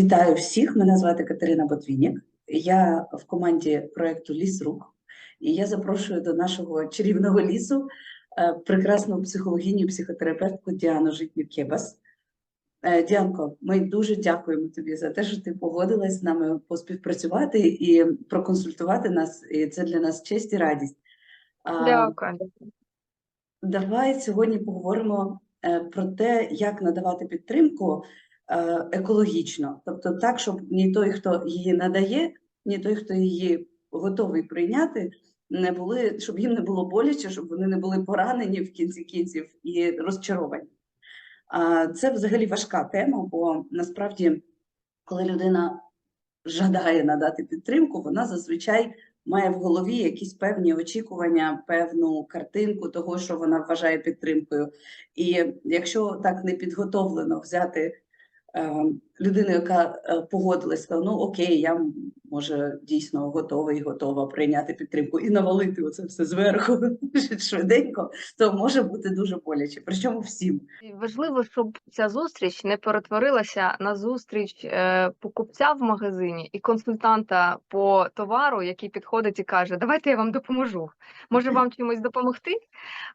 Вітаю всіх! Мене звати Катерина Ботвінік. Я в команді проєкту Лісрук, і я запрошую до нашого чарівного лісу е, прекрасну психологіню, психотерапевтку Діану Житню-Кебас. Е, Діанко, ми дуже дякуємо тобі за те, що ти погодилась з нами поспівпрацювати і проконсультувати нас. І це для нас честь і радість. Дякую. Давай сьогодні поговоримо е, про те, як надавати підтримку екологічно, тобто так, щоб ні той, хто її надає, ні той, хто її готовий прийняти, не були, щоб їм не було боляче, щоб вони не були поранені в кінці кінців і розчаровані. Це взагалі важка тема, бо насправді, коли людина жадає надати підтримку, вона зазвичай має в голові якісь певні очікування, певну картинку того, що вона вважає підтримкою. І якщо так не підготовлено взяти е, людину, яка е, погодилась, сказала, ну окей, я може дійсно готовий, готова прийняти підтримку і навалити оце все зверху швиденько, то може бути дуже боляче. Причому всім. Важливо, щоб ця зустріч не перетворилася на зустріч е, покупця в магазині і консультанта по товару, який підходить і каже: Давайте я вам допоможу. Може вам чимось допомогти?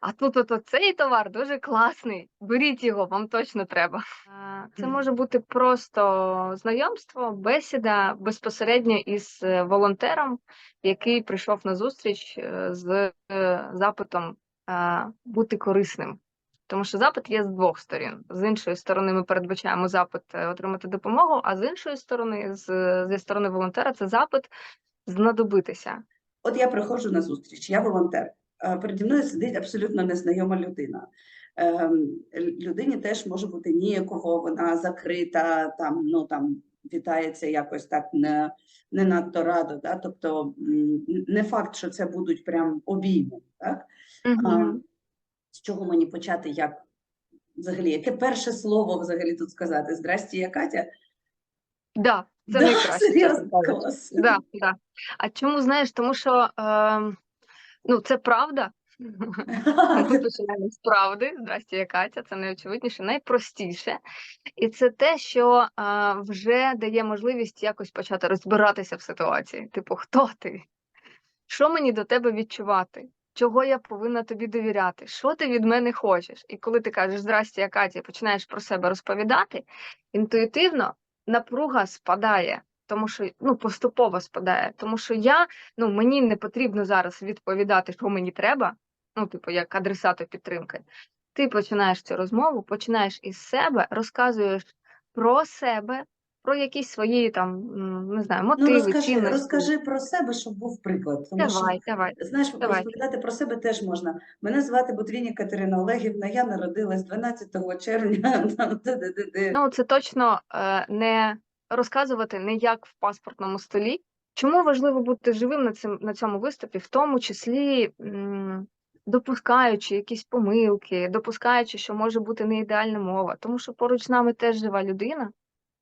А тут ото цей товар дуже класний. Беріть його, вам точно треба. Це може бути просто знайомство, бесіда безпосередньо із е, волонтером, який прийшов на зустріч е, з е, запитом бути корисним. Тому що запит є з двох сторін. З іншої сторони, ми передбачаємо запит отримати допомогу, а з іншої сторони, з, зі сторони волонтера, це запит знадобитися. От я приходжу на зустріч, я волонтер. Переді мною сидить абсолютно незнайома людина. Ем, Людині теж може бути ніяково, вона закрита, там, ну, там, вітається якось так не, не надто радо. Да? Тобто не факт, що це будуть прям обійми. Так? А, з чого мені почати, як взагалі, яке перше слово взагалі тут сказати? Здрасті, я Катя? Да, це Да, найкраще. Да, да. А чому знаєш? Тому що е, ну, це правда. Ми починаємо з правди. Здрасте, я Катя. Це найочевидніше, найпростіше. І це те, що е, вже дає можливість якось почати розбиратися в ситуації. Типу, хто ти? Що мені до тебе відчувати? Чого я повинна тобі довіряти? Що ти від мене хочеш? І коли ти кажеш здрасте, я Катя, починаєш про себе розповідати, інтуїтивно напруга спадає, тому що ну поступово спадає. Тому що я ну мені не потрібно зараз відповідати, що мені треба. Ну, типу, як адресату підтримки. Ти починаєш цю розмову, починаєш із себе, розказуєш про себе, про якісь свої там не знаю, Ну, розкажи, цінності. розкажи про себе, щоб був приклад. Тому що Давай, давай. Знаєш, Давай. розповідати про себе теж можна. Мене звати Ботвіні Катерина Олегівна, я народилась 12 червня. Ну, це точно е, не розказувати не як в паспортному столі. Чому важливо бути живим на цим на цьому виступі, в тому числі м, допускаючи якісь помилки, допускаючи, що може бути не ідеальна мова, тому що поруч з нами теж жива людина,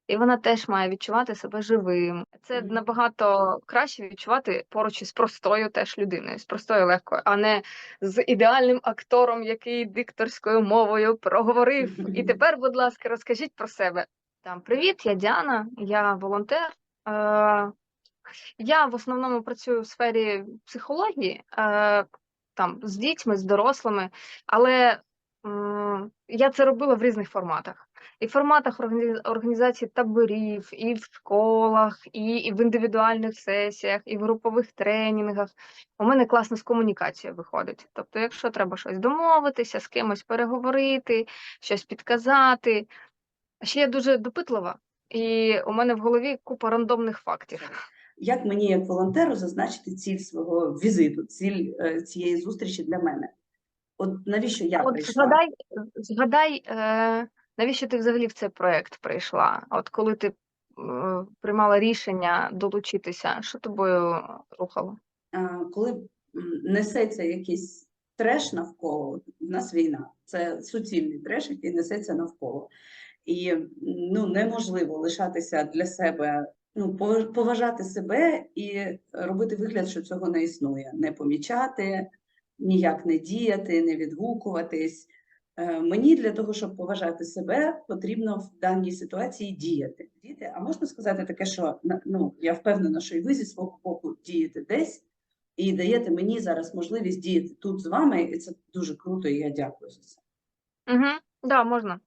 і вона теж має відчувати себе живим. Це набагато краще відчувати поруч із простою теж людиною, з простою легкою, а не з ідеальним актором, який дикторською мовою проговорив. І тепер, будь ласка, розкажіть про себе. Там привіт, я Діана, я волонтер. Е, я в основному працюю в сфері психології, е, там з дітьми, з дорослими, але я це робила в різних форматах. І в форматах організації таборів, і в школах, і, в індивідуальних сесіях, і в групових тренінгах. У мене класно з комунікацією виходить. Тобто, якщо треба щось домовитися, з кимось переговорити, щось підказати. Ще я дуже допитлива, і у мене в голові купа рандомних фактів. Як мені, як волонтеру, зазначити ціль свого візиту, ціль е, цієї зустрічі для мене? От навіщо я От прийшла? згадай, згадай, е, навіщо ти взагалі в цей проект прийшла? От коли ти е, приймала рішення долучитися, що тобою рухало? Коли несеться якийсь треш навколо, в нас війна. Це суцільний треш, який несеться навколо. І ну, неможливо лишатися для себе, ну, поважати себе і робити вигляд, що цього не існує, не помічати, ніяк не діяти, не відгукуватись. Е, Мені для того, щоб поважати себе, потрібно в даній ситуації діяти. Діяти, а можна сказати таке, що ну, я впевнена, що і ви зі свого боку дієте десь, і даєте мені зараз можливість діяти тут з вами, і це дуже круто, і я дякую за це. Угу, да, можна.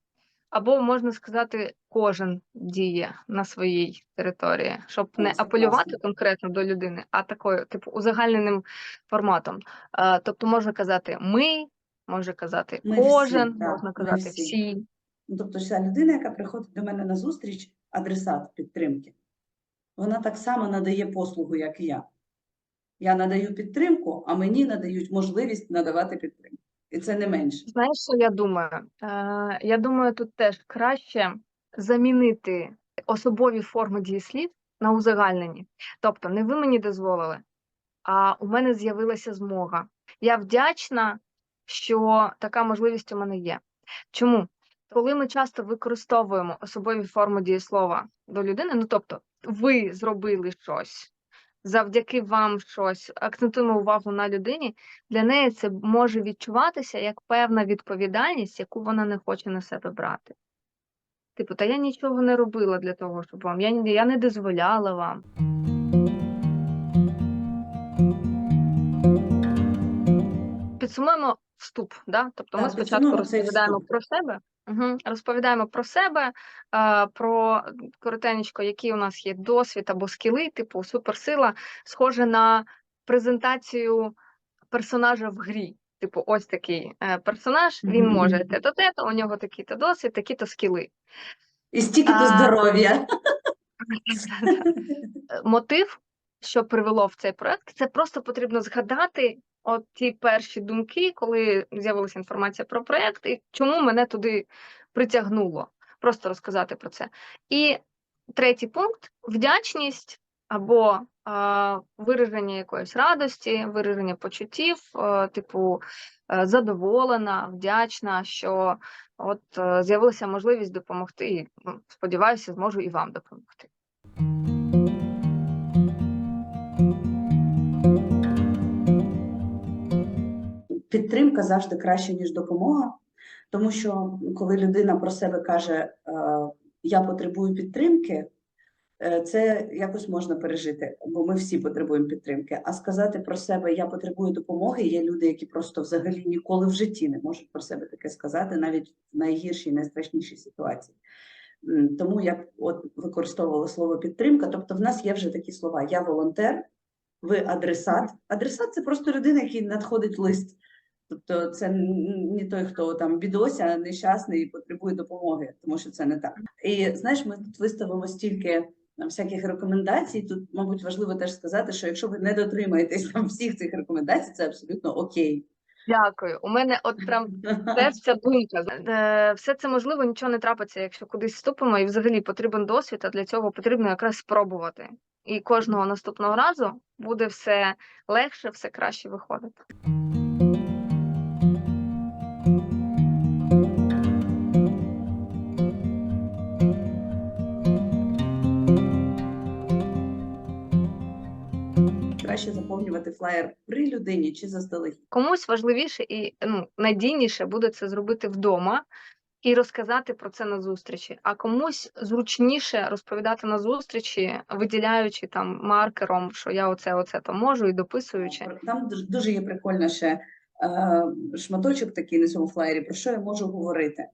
Або можна сказати, кожен діє на своїй території, щоб не апелювати конкретно до людини, а такою, типу, узагальненим форматом. Е, тобто можна казати ми, можна казати Ми всі, кожен, так, можна ми казати всі. всі. Ну, тобто, ця людина, яка приходить до мене на зустріч, адресат підтримки, вона так само надає послугу, як і я. Я надаю підтримку, а мені надають можливість надавати підтримку. І це не менше. Знаєш, що я думаю? Е, я думаю, тут теж краще замінити особові форми дієслів на узагальнені. Тобто, не ви мені дозволили, а у мене з'явилася змога. Я вдячна, що така можливість у мене є. Чому? Коли ми часто використовуємо особові форми дієслова до людини, ну тобто, ви зробили щось, завдяки вам щось, акцентуємо увагу на людині, для неї це може відчуватися як певна відповідальність, яку вона не хоче на себе брати. Типу, та я нічого не робила для того, щоб вам, я, я не дозволяла вам. Підсумуємо вступ, да? тобто ми спочатку розповідаємо вступ. про себе, угу. розповідаємо про себе, е, про коротенечко, який у нас є досвід або скіли, типу суперсила, схоже на презентацію персонажа в грі. Типу, ось такий е, персонаж, він Мгм, може мгм. те-то, те-то, у нього такий-то досвід, такі-то скіли. І стільки до здоров'я. Е, Мотив, що привело в цей проект, це просто потрібно згадати от ті перші думки, коли з'явилася інформація про проект, і чому мене туди притягнуло. Просто розказати про це. І третій пункт вдячність або е, вираження якоїсь радості, вираження почуттів, е, типу е, задоволена, вдячна, що от е, з'явилася можливість допомогти. І сподіваюся, зможу і вам допомогти. Підтримка завжди краще, ніж допомога, тому що коли людина про себе каже, е, я потребую підтримки, е, це якось можна пережити, бо ми всі потребуємо підтримки. А сказати про себе я потребую допомоги, є люди, які просто взагалі ніколи в житті не можуть про себе таке сказати, навіть в найгіршій, найстрашнішій ситуації. Тому я от використовувала слово підтримка. Тобто, в нас є вже такі слова: я волонтер, ви адресат. Адресат це просто людина, який надходить лист. Тобто, це не той, хто там бідося, нещасний і потребує допомоги, тому що це не так. І знаєш, ми тут виставимо стільки е, всяких рекомендацій. Тут, мабуть, важливо теж сказати, що якщо ви не дотримаєтесь там всіх цих рекомендацій, це абсолютно окей. Дякую. У мене от прям теж ця думка. Е, Все це можливо, нічого не трапиться, якщо кудись вступимо, і взагалі потрібен досвід, а для цього потрібно якраз спробувати. І кожного наступного разу буде все легше, все краще виходити. Краще заповнювати флаєр при людині чи заздалегідь. Комусь важливіше і ну, надійніше буде це зробити вдома і розказати про це на зустрічі, а комусь зручніше розповідати на зустрічі, виділяючи там маркером, що я оце, оце то можу, і дописуючи. Там дуже- є прикольно ще е, шматочок такий на цьому флаєрі, про що я можу говорити.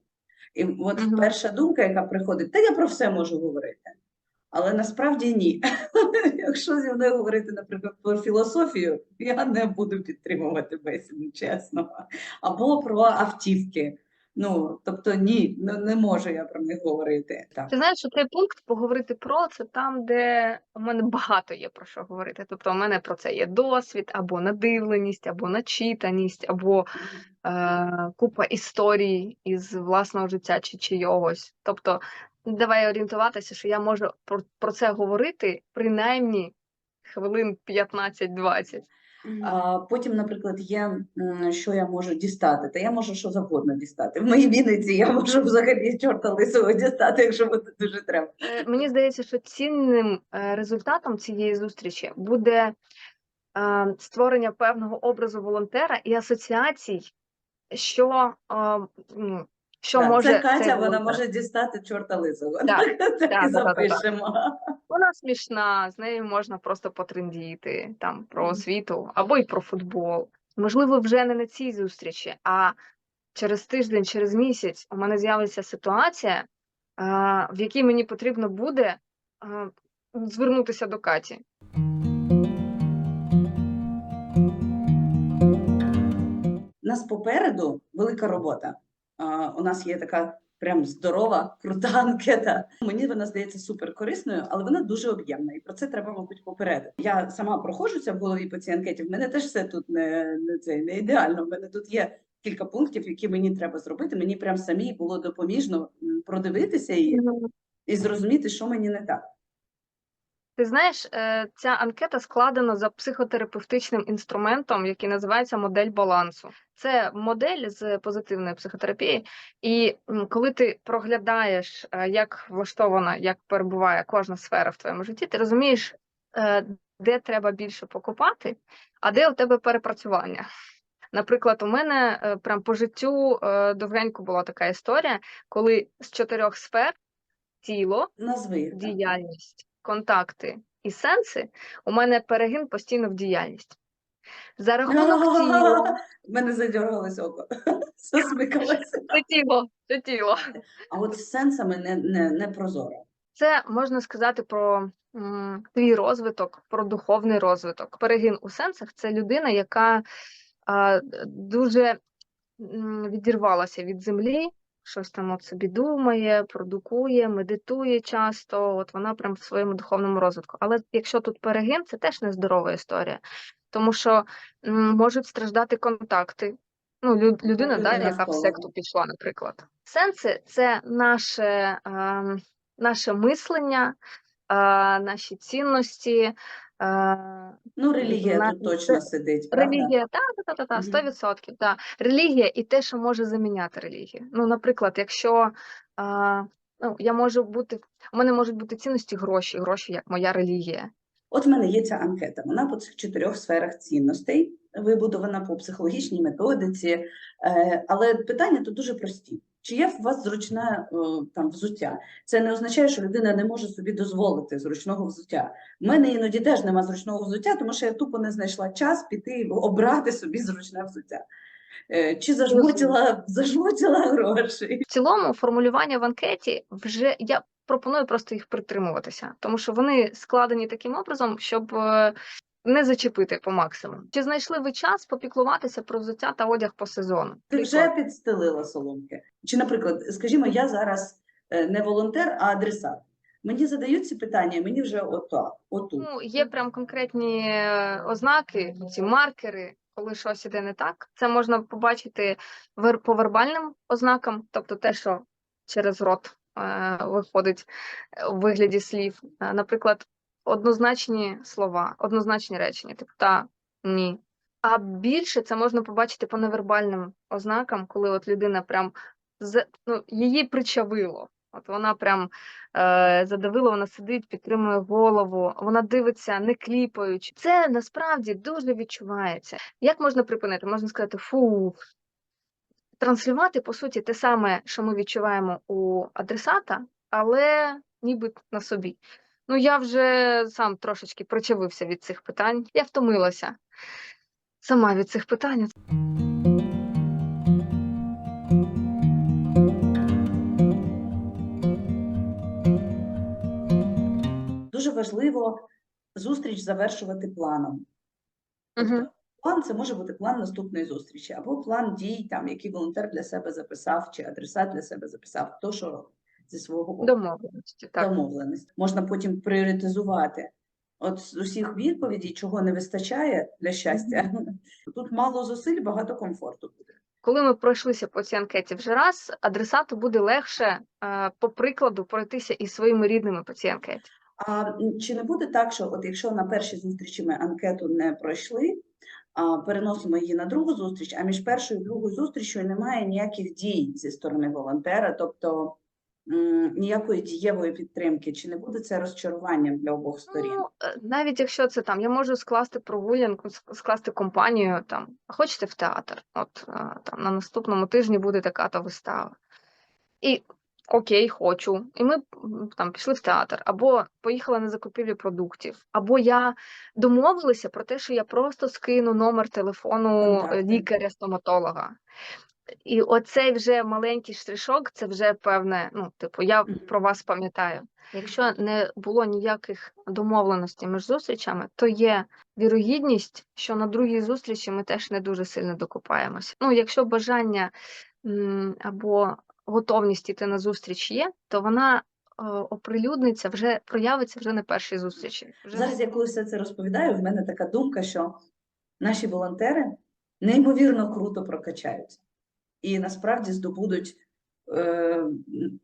І от Мгм. перша думка, яка приходить, та я про все можу говорити. Але насправді ні. Якщо зі мною говорити, наприклад, про філософію, я не буду підтримувати бесіду, чесно. Або про автівки. Ну, тобто ні, не, не можу я про них говорити. Так. Ти знаєш, що цей пункт поговорити про це там, де у мене багато є про що говорити. Тобто, у мене про це є досвід, або надивленість, або начитаність, або е, купа історій із власного життя чи чийогось. Тобто, давай орієнтуватися, що я можу про, про це говорити принаймні хвилин 15-20. А потім, наприклад, є, що я можу дістати, та я можу що завгодно дістати. В моїй Вінниці я можу взагалі чорта лисого дістати, якщо буде дуже треба. Е, Мені здається, що цінним е, результатом цієї зустрічі буде е, створення певного образу волонтера і асоціацій що, що Так, може це Катя, вона волонтер. може дістати чорта лисого. Так, так і да, да, да, да. Вона смішна, з нею можна просто потрендіти там про освіту або й про футбол. Можливо, вже не на цій зустрічі, а через тиждень, через місяць у мене з'явиться ситуація, в якій мені потрібно буде звернутися до Каті. Нас попереду велика робота. У нас є така прям здорова, крута анкета. Мені вона здається супер корисною, але вона дуже об'ємна, і про це треба, мабуть, попередити. Я сама проходжуся в голові по цій анкеті. В мене теж все тут не, не, це, не ідеально. В мене тут є кілька пунктів, які мені треба зробити. Мені прям самій було допоміжно продивитися і, і зрозуміти, що мені не так. Ти знаєш, е, ця анкета складена за психотерапевтичним інструментом, який називається модель балансу. Це модель з позитивної психотерапії, і коли ти проглядаєш, е, як влаштована, як перебуває кожна сфера в твоєму житті, ти розумієш, е, де треба більше покупати, а де у тебе перепрацювання. Наприклад, у мене прям по життю довгенько була така історія, коли з чотирьох сфер тіло, Назви діяльність, контакти і сенси, у мене перегин постійно в діяльність. За рахунок тіла, В мене задергалось око. Засмикалося. це тіло, це тіло. А от з сенсами не, не, не прозоро. Це можна сказати про м, твій розвиток, про духовний розвиток. Перегин у сенсах це людина, яка а, дуже м, відірвалася від землі, щось там от собі думає, продукує, медитує часто. От вона прям в своєму духовному розвитку. Але якщо тут перегин, це теж нездорова історія, тому що можуть страждати контакти. Ну, лю- людина, да, яка в секту пішла, наприклад. Сенси це наше, е, наше мислення, наші цінності. Ну, релігія На- тут точно сидить. Релігія, так, так, так, так, Мгм. 100%. Так. Релігія і те, що може заміняти релігію. Ну, наприклад, якщо а, ну, я можу бути, у мене можуть бути цінності гроші, гроші як моя релігія. От в мене є ця анкета. Вона по цих чотирьох сферах цінностей вибудована по психологічній методиці. Е, але питання тут дуже прості. Чи є у вас зручне е, там взуття? Це не означає, що людина не може собі дозволити зручного взуття. У мене іноді теж нема зручного взуття, тому що я тупо не знайшла час піти обрати собі зручне взуття. Е, Чи зажмотіла, зажмотіла гроші? В цілому формулювання в анкеті вже я пропоную просто їх притримуватися, тому що вони складені таким образом, щоб е, не зачепити по максимуму. Чи знайшли ви час попіклуватися про взуття та одяг по сезону? Ти вже підстелила соломки. Чи, наприклад, скажімо, я зараз е, не волонтер, а адресат. Мені задають ці питання, мені вже ото, отут. Ну, є прям конкретні е, ознаки, ці маркери, коли щось іде не так. Це можна побачити по вербальним ознакам, тобто те, що через рот е, виходить е, у вигляді слів. Наприклад, однозначні слова, однозначні речення, типу та, ні. А більше це можна побачити по невербальним ознакам, коли от людина прям ну, її причавило. От вона прям е, задавила, вона сидить, підтримує голову, вона дивиться, не кліпаючи. Це насправді дуже відчувається. Як можна припинити? Можна сказати, фу. Транслювати, по суті, те саме, що ми відчуваємо у адресата, але ніби на собі. Ну, я вже сам трошечки причавився від цих питань. Я втомилася сама від цих питань. Дуже важливо зустріч завершувати планом. Мгм. план це може бути план наступної зустрічі, або план дій, там, який волонтер для себе записав, чи адресат для себе записав, то, що робить зі свого. Домовленості. Так. домовленість. Можна потім пріоритизувати. От з усіх відповідей, чого не вистачає для щастя, тут мало зусиль, багато комфорту буде. Коли ми пройшлися по цій анкеті вже раз, адресату буде легше, е, по прикладу, пройтися із своїми рідними по цій анкеті. А чи не буде так, що от якщо на першій зустрічі ми анкету не пройшли, а переносимо її на другу зустріч, а між першою і другою зустрічю немає ніяких дій зі сторони волонтера, тобто ніякої дієвої підтримки, чи не буде це розчаруванням для обох сторін? Ну, е, навіть якщо це там, я можу скласти прогулянку, ск- скласти компанію там, хочете в театр? От е, там на наступному тижні буде така то вистава. І окей, хочу. І ми там пішли в театр, або поїхали на закупівлю продуктів, або я домовилася про те, що я просто скину номер телефону е, лікаря-стоматолога. І оцей вже маленький штришок, це вже певне, ну, типу, я про вас пам'ятаю. Якщо не було ніяких домовленостей між зустрічами, то є вірогідність, що на другій зустрічі ми теж не дуже сильно докопаємося. Ну, якщо бажання або готовність іти на зустріч є, то вона е, оприлюдниться вже проявиться вже на першій зустрічі. Вже Зараз, я коли все це розповідаю, в мене така думка, що наші волонтери неймовірно круто прокачаються і насправді здобудуть е,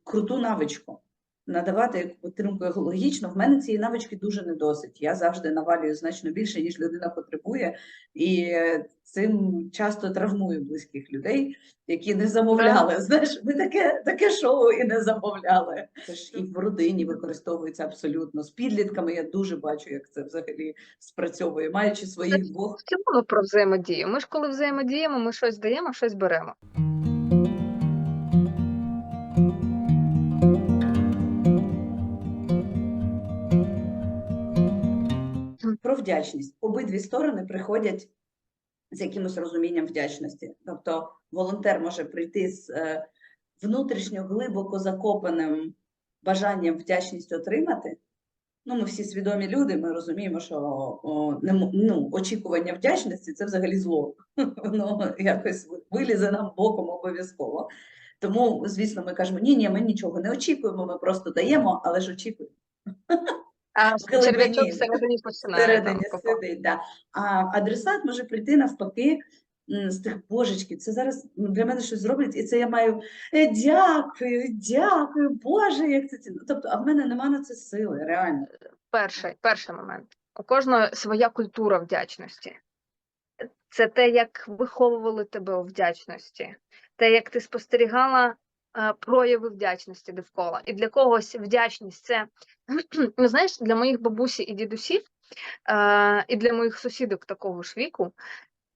круту навичку. Надавати підтримку екологічно. В мене цієї навички дуже не досить. Я завжди навалюю значно більше, ніж людина потребує, і е, цим часто травмую близьких людей, які не замовляли. Знаєш, ми таке, таке шоу і не замовляли. Це ж і в родині використовується абсолютно. З підлітками я дуже бачу, як це взагалі спрацьовує, маючи своїх двох в цілому про взаємодію. Ми ж коли взаємодіємо, ми щось даємо, щось беремо. Про вдячність. Обидві сторони приходять з якимось розумінням вдячності. Тобто волонтер може прийти з е, внутрішньо глибоко закопаним бажанням вдячність отримати. Ну, ми всі свідомі люди, ми розуміємо, що о, ну, очікування вдячності це взагалі зло. Воно якось вилізе нам боком обов'язково. Тому, звісно, ми кажемо, ні, ні, ми нічого не очікуємо, ми просто даємо, але ж очікуємо. А В черв'ячок всередині починає Всередині сидить, да. А адресат може прийти навпаки з тих божечки. Це зараз для мене щось зроблять, і це я маю «Е, дякую, дякую, Боже, як це цінно. Тобто, а в мене нема на це сили, реально. Перший, перший момент. У кожного своя культура вдячності. Це те, як виховували тебе у вдячності, те, як ти спостерігала прояви вдячності довкола. І для когось вдячність це, ну, знаєш, для моїх бабусі і дідусів, е, і для моїх сусідок такого ж віку,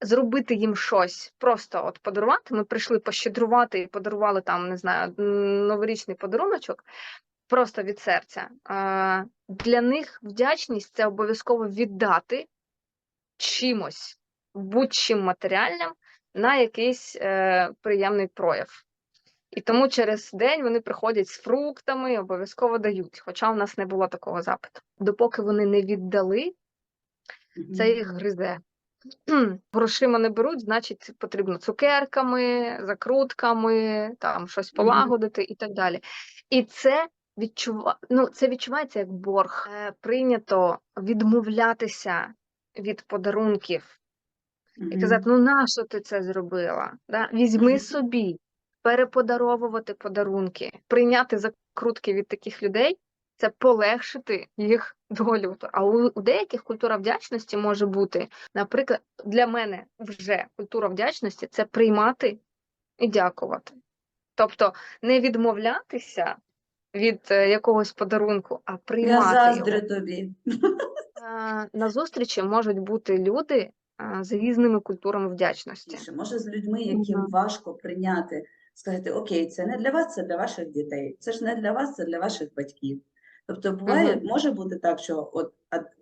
зробити їм щось, просто от подарувати. Ми прийшли пощедрувати і подарували там, не знаю, новорічний подаруночок. Просто від серця. Е, Для них вдячність це обов'язково віддати чимось, будь-чим матеріальним на якийсь е, приємний прояв. І тому через день вони приходять з фруктами і обов'язково дають. Хоча в нас не було такого запиту. Допоки вони не віддали, це їх гризе. Грошима не беруть, значить потрібно цукерками, закрутками, там щось полагодити і так далі. І це відчува... ну, це відчувається як борг. Е, Прийнято відмовлятися від подарунків і казати: ну нащо ти це зробила? Да? Візьми собі, переподаровувати подарунки, прийняти закрутки від таких людей. Це полегшити їх долю. А у, у деяких культура вдячності може бути, наприклад, для мене вже культура вдячності це приймати і дякувати. Тобто не відмовлятися від е, якогось подарунку, а Я приймати заздрю його. тобі. Е, На зустрічі можуть бути люди е, з різними культурами вдячності. Може, з людьми, яким Мгм. важко прийняти, сказати, окей, це не для вас, це для ваших дітей. Це ж не для вас, це для ваших батьків. Тобто буває, Мгм. може бути так, що от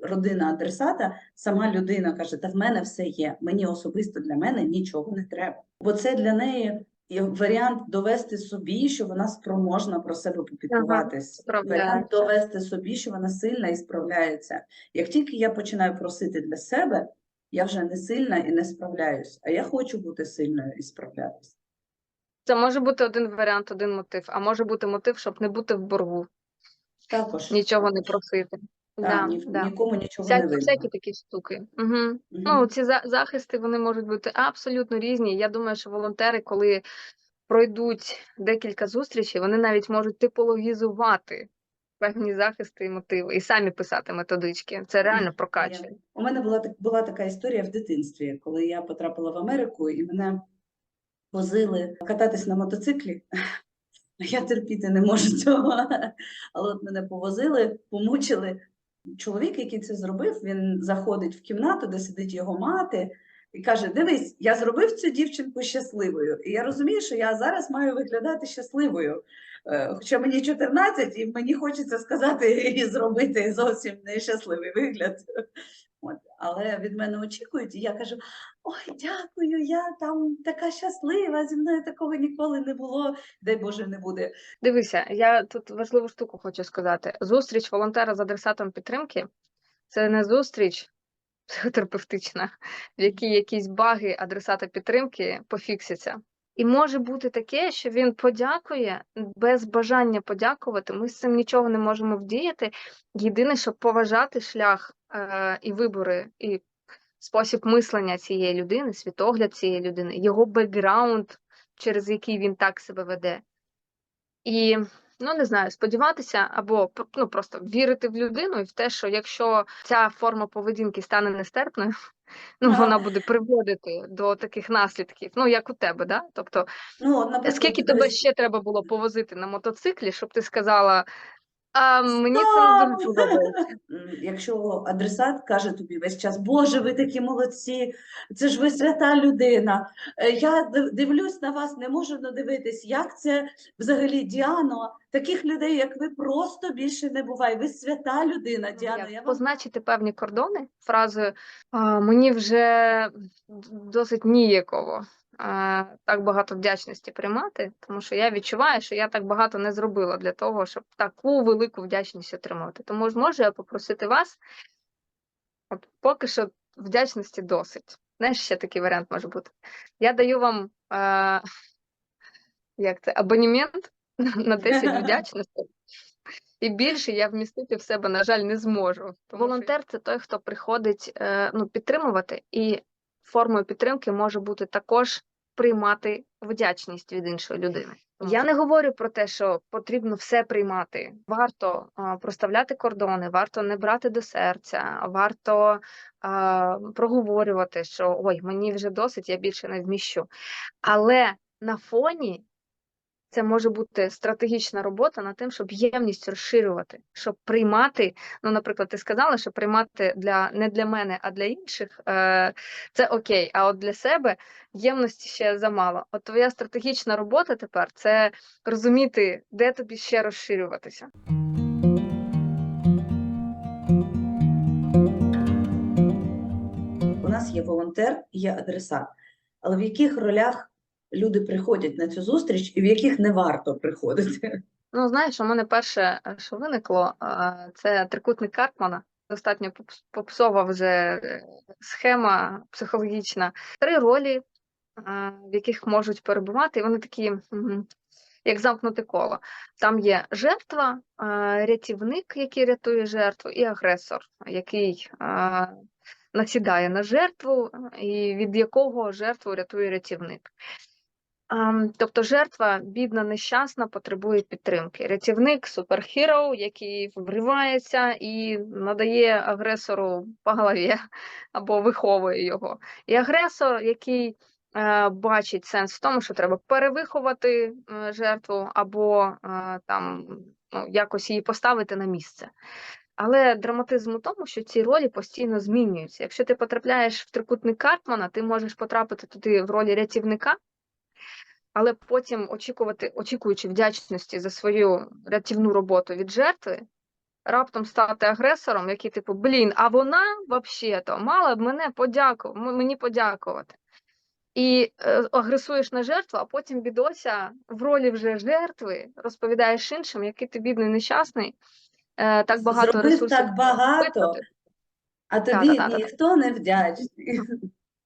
родина адресата, сама людина каже, та в мене все є, мені особисто для мене нічого не треба. Бо це для неї варіант довести собі, що вона спроможна про себе попіклуватись. Варіант довести собі, що вона сильна і справляється. Як тільки я починаю просити для себе, я вже не сильна і не справляюсь, а я хочу бути сильною і справлятися. Це може бути один варіант, один мотив, а може бути мотив, щоб не бути в боргу, Також нічого не просити. Так, Да, ні, да. нікому нічого Всякі, не винна. всякі такі штуки. Угу. Мгм. Ну, ці за- захисти вони можуть бути абсолютно різні. Я думаю, що волонтери, коли пройдуть декілька зустрічей, вони навіть можуть типологізувати певні захисти і мотиви, і самі писати методички. Це реально прокачує. У мене була так була така історія в дитинстві, коли я потрапила в Америку, і мене возили кататись на мотоциклі. Я терпіти не можу цього. Але от мене повозили, помучили. Чоловік, який це зробив, він заходить в кімнату, де сидить його мати, і каже: Дивись, я зробив цю дівчинку щасливою. І я розумію, що я зараз маю виглядати щасливою. Е, Хоча мені 14, і мені хочеться сказати і зробити зовсім нещасливий вигляд. От. Але від мене очікують, і я кажу: ой, дякую, я там така щаслива, зі мною такого ніколи не було, дай Боже, не буде. Дивися, я тут важливу штуку хочу сказати. Зустріч волонтера з адресатом підтримки це не зустріч психотерапевтична, в якій якісь баги адресата підтримки пофіксяться. І може бути таке, що він подякує без бажання подякувати. Ми з цим нічого не можемо вдіяти. Єдине, щоб поважати шлях і вибори, і спосіб мислення цієї людини, світогляд цієї людини, його бекграунд, через який він так себе веде. І ну не знаю, сподіватися або ну просто вірити в людину і в те, що якщо ця форма поведінки стане нестерпною, ну вона буде приводити до таких наслідків, ну як у тебе, да? Тобто, Ну, наприклад, скільки тебе ще треба було повозити на мотоциклі, щоб ти сказала, а мені це не дуже подобається. Якщо адресат каже тобі весь час, Боже, ви такі молодці, це ж ви свята людина. Е, Я дивлюсь на вас, не можу надивитись, як це взагалі Діано. Таких людей, як ви, просто більше не буває. Ви свята людина, Діана. Як Я вам позначити певні кордони фразою мені вже досить ніяково так багато вдячності приймати, тому що я відчуваю, що я так багато не зробила для того, щоб таку велику вдячність отримати. Тому можу я попросити вас, от поки що вдячності досить. Знаєш, ще такий варіант може бути. Я даю вам а, як це, абонемент на 10 вдячностей. І більше я вмістити в себе, на жаль, не зможу. Волонтер це той, хто приходить е, ну, підтримувати, і формою підтримки може бути також приймати вдячність від іншої людини. Я не говорю про те, що потрібно все приймати. Варто а, проставляти кордони, варто не брати до серця, варто а, проговорювати, що ой, мені вже досить, я більше не вміщу. Але на фоні це може бути стратегічна робота над тим, щоб ємність розширювати, щоб приймати. Ну, наприклад, ти сказала, що приймати для не для мене, а для інших е, це окей. А от для себе ємності ще замало. От твоя стратегічна робота тепер це розуміти, де тобі ще розширюватися. У нас є волонтер, є адресат. Але в яких ролях люди приходять на цю зустріч і в яких не варто приходити? Ну, знаєш, у мене перше, що виникло, це трикутник Карпмана. Достатньо попс- попсова вже е, схема психологічна. Три ролі, в яких можуть перебувати, і вони такі, як замкнуте коло. Там є жертва, рятівник, який рятує жертву, і агресор, який насідає на жертву, і від якого жертву рятує рятівник. Тобто жертва бідна, нещасна, потребує підтримки. Рятівник суперхіро, який вривається і надає агресору по голові або виховує його. І агресор, який е, бачить сенс в тому, що треба перевиховати е, жертву або е, там ну, якось її поставити на місце. Але драматизм у тому, що ці ролі постійно змінюються. Якщо ти потрапляєш в трикутник Карпмана, ти можеш потрапити туди в ролі рятівника, але потім очікувати, очікуючи вдячності за свою рятівну роботу від жертви, раптом стати агресором, який типу, блін, а вона взагалі-то мала б мене подяку, мені подякувати. І е, агресуєш на жертву, а потім бідося в ролі вже жертви розповідаєш іншим, який ти бідний нещасний, е, так багато Зробив ресурсів так багато, витратив. а тобі Та-та-та-та-та. ніхто не вдячний.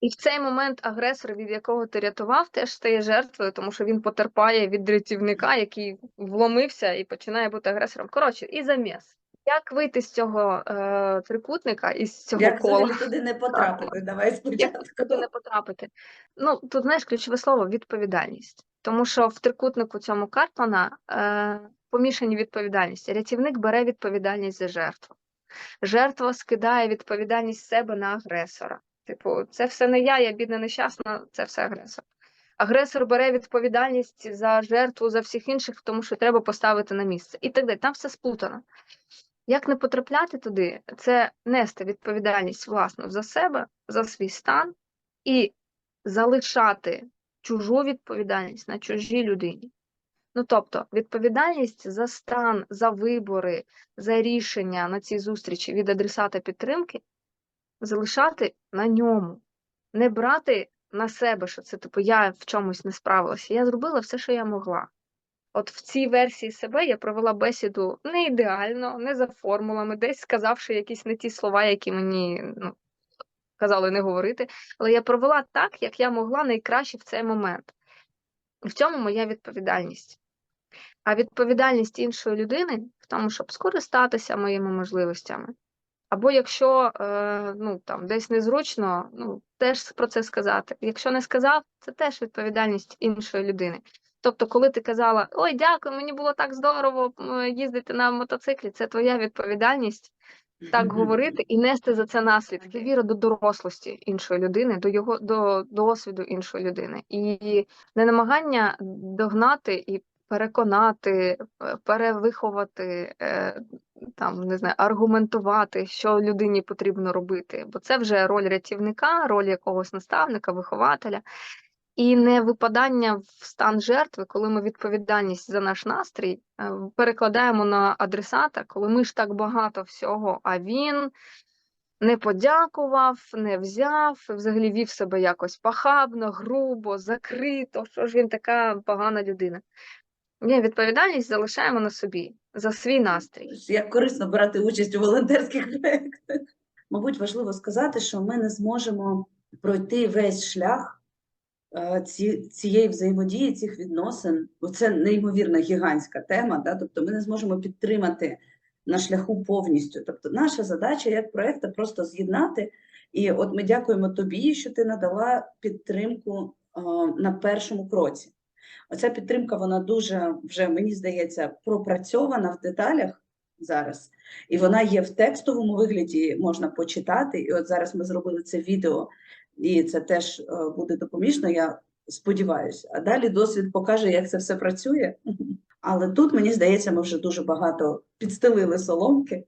І в цей момент агресор, від якого ти рятував, теж стає жертвою, тому що він потерпає від рятівника, який вломився і починає бути агресором. Коротше, і заміс. Як вийти з цього е, трикутника із цього Як кола? взагалі туди не потрапити? Давай Як туди не потрапити? Ну тут знаєш ключове слово відповідальність. Тому що в трикутнику цьому Карпмана е, помішані відповідальності. Рятівник бере відповідальність за жертву. Жертва скидає відповідальність себе на агресора. Типу, це все не я, я бідна нещасна, це все агресор. Агресор бере відповідальність за жертву, за всіх інших, тому що треба поставити на місце. І так далі. Там все сплутано. Як не потрапляти туди, це нести відповідальність власну за себе, за свій стан і залишати чужу відповідальність на чужій людині. Ну тобто, відповідальність за стан, за вибори, за рішення на цій зустрічі від адресата підтримки залишати на ньому, не брати на себе, що це типу я в чомусь не справилася. Я зробила все, що я могла. От в цій версії себе я провела бесіду не ідеально, не за формулами, десь сказавши якісь не ті слова, які мені ну, казали не говорити. Але я провела так, як я могла найкраще в цей момент. В цьому моя відповідальність. А відповідальність іншої людини в тому, щоб скористатися моїми можливостями. Або якщо е, ну, там, десь незручно, ну, теж про це сказати. Якщо не сказав, це теж відповідальність іншої людини. Тобто, коли ти казала, ой, дякую, мені було так здорово їздити на мотоциклі, це твоя відповідальність так говорити і нести за це наслідки. Віра до дорослості іншої людини, до його до досвіду іншої людини, і не намагання догнати і переконати, е, перевиховати, е, там не знаю, аргументувати, що людині потрібно робити, бо це вже роль рятівника, роль якогось наставника, вихователя. І не випадання в стан жертви, коли ми відповідальність за наш настрій е, перекладаємо на адресата, коли ми ж так багато всього, а він не подякував, не взяв, взагалі вів себе якось пахабно, грубо, закрито. Що ж він така погана людина? Ні, відповідальність залишаємо на собі за свій настрій. Як корисно брати участь у волонтерських проєктах. Мабуть, важливо сказати, що ми не зможемо пройти весь шлях е, ці, цієї взаємодії, цих відносин, бо це неймовірна гігантська тема. Да? Тобто ми не зможемо підтримати на шляху повністю. Тобто, наша задача як проєкту просто з'єднати. І от ми дякуємо тобі, що ти надала підтримку е, на першому кроці. Оця підтримка, вона дуже вже, мені здається, пропрацьована в деталях зараз. І вона є в текстовому вигляді, можна почитати. І от зараз ми зробили це відео, і це теж е, буде допоміжно, я сподіваюся. А далі досвід покаже, як це все працює. Але тут, мені здається, ми вже дуже багато підстелили соломки.